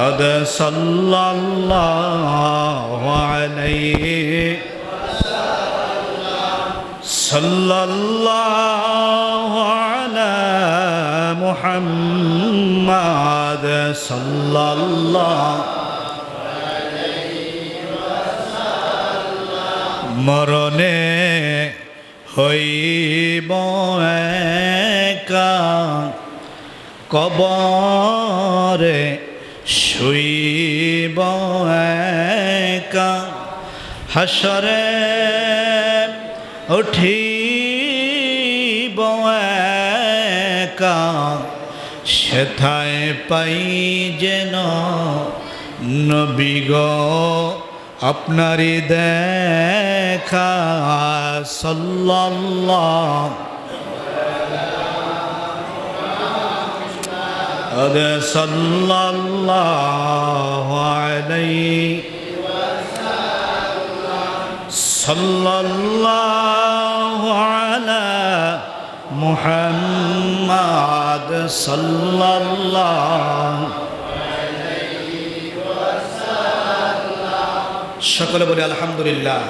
قد صلى الله عليه صلى الله على محمد صلى الله মরণে হইব একা কবরে শুইব একা হাসরে উঠিব একা। সেথায় পাই যেন নবীগ আপনারই দেখা। সাল্লাল্লাহ قد صلى الله عليه صلى الله على محمد صلى الله সকলে বলি আলহামদুলিল্লাহ